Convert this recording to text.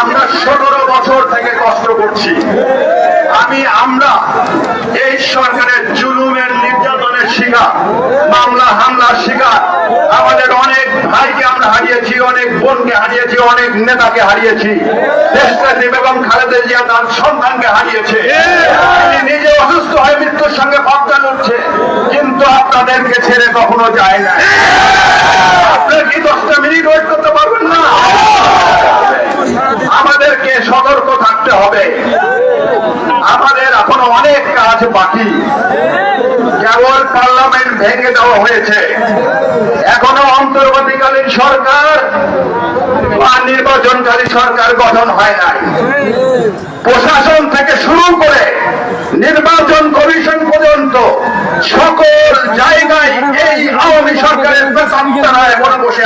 আমরা সতেরো বছর থেকে কষ্ট করছি। আমি, আমরা এই সরকারের জুলুমের নির্যাতনের শিকার, মামলা, হামলার শিকার। আমাদের অনেক ভাইকে আমরা হারিয়েছি, অনেক বোনকে হারিয়েছি, অনেক নেতাকে হারিয়েছি। দেশনেত্রী বেগম খালেদা জিয়া তার সন্তানকে হারিয়েছে। নিজে অসুস্থ হয়ে মৃত্যুর সঙ্গে পাত্তা লড়ছে কিন্তু আপনাদেরকে ছেড়ে কখনো যায় না। হবে। আমাদের এখনও অনেক কাজ বাকি। কেবল পার্লামেন্ট ভেঙে দেওয়া হয়েছে। এখনও অন্তর্বর্তীকালীন সরকার বা নির্বাচনকারী সরকার গঠন হয় নাই। প্রশাসন থেকে শুরু করে নির্বাচন কমিশন পর্যন্ত সকল জায়গায় এই আওয়ামী সরকারের তারা এখন বসে